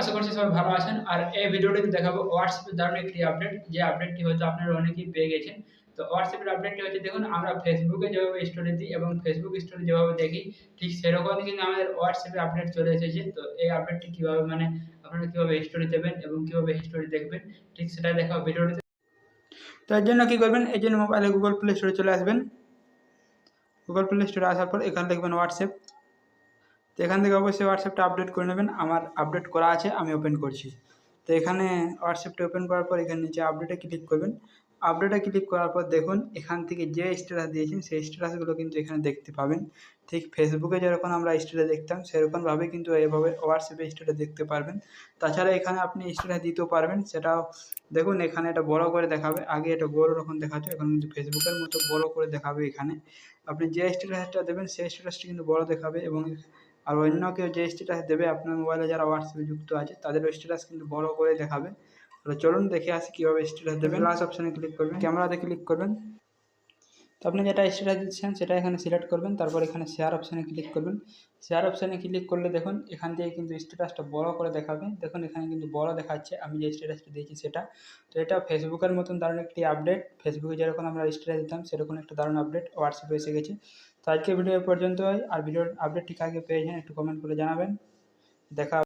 আশা করছি সবাই আর এই দেখাবো একটি আপডেট যে হয়তো আপনারা অনেকেই পেয়ে গেছেন। তো হোয়াটসঅ্যাপের আপডেটটি হচ্ছে, দেখুন, আমরা ফেসবুকে যেভাবে স্টোরি দিই এবং ফেসবুক যেভাবে দেখি, ঠিক কিন্তু আমাদের হোয়াটসঅ্যাপে আপডেট চলে এসেছে। তো এই আপডেটটি কীভাবে মানে আপনারা দেবেন এবং কীভাবে দেখবেন, ঠিক জন্য কী করবেন? এই জন্য মোবাইলে গুগল প্লে স্টোরে চলে আসবেন। গুগল প্লে স্টোরে আসার পর এখানে লিখবেন হোয়াটসঅ্যাপ তো এখান থেকে অবশ্যই হোয়াটসঅ্যাপটা আপডেট করে নেবেন। আমার আপডেট করা আছে, আমি ওপেন করছি। তো এখানে হোয়াটসঅ্যাপটা ওপেন করার পর এখানে নিচে আপডেটে ক্লিক করবেন। আপডেটে ক্লিক করার পর দেখুন, এখান থেকে যে স্ট্যাটাস দিয়েছেন, সেই স্ট্যাটাসগুলো কিন্তু এখানে দেখতে পাবেন। ঠিক ফেসবুকে যেরকম আমরা স্ট্যাটাস দেখতাম, সেরকমভাবে কিন্তু এভাবে হোয়াটসঅ্যাপে স্ট্যাটাস দেখতে পারবেন। তাছাড়া এখানে আপনি স্ট্যাটাস দিতেও পারবেন, সেটাও দেখুন, এখানে এটা বড় করে দেখাবে। আগে এটা বড় রকম দেখাচ্ছে এখন কিন্তু ফেসবুকের মতো বড় করে দেখাবে এখানে। আপনি যে স্ট্যাটাসটা দেবেন, সেই স্ট্যাটাসটি কিন্তু বড় দেখাবে এবং আর অন্য কেউ যে স্ট্যাটাস দেবে আপনার মোবাইলে যারা হোয়াটসঅ্যাপে যুক্ত আছে তাদেরও স্ট্যাটাস কিন্তু বড় করে দেখাবে। তো চলুন দেখে আসি কীভাবে স্ট্যাটাস দেবেন। প্লাস অপশানে ক্লিক করবেন। ক্যামেরাতে ক্লিক করবেন। তো আপনি যেটা স্ট্যাটাস দিচ্ছেন, সেটা এখানে সিলেক্ট করবেন, তারপর এখানে শেয়ার অপশানে ক্লিক করবেন। শেয়ার অপশানে ক্লিক করলে দেখুন, এখান থেকে কিন্তু স্ট্যাটাসটা বড় করে দেখাবে। দেখুন, এখানে কিন্তু বড় দেখাচ্ছে, আমি যে স্ট্যাটাসটা দিয়েছি সেটা। তো এটা ফেসবুকের মতন দারুণ একটি আপডেট ফেসবুকে যেরকম আমরা স্ট্যাটাস দিতাম, সেরকম একটা দারুণ আপডেট হোয়াটসঅ্যাপে এসে গেছে। তো আজকে ভিডিও পর্যন্ত পর্যন্তই। আর ভিডিওর আপডেটটি কাকে পেয়েছেন একটু কমেন্ট করে জানাবেন। দেখা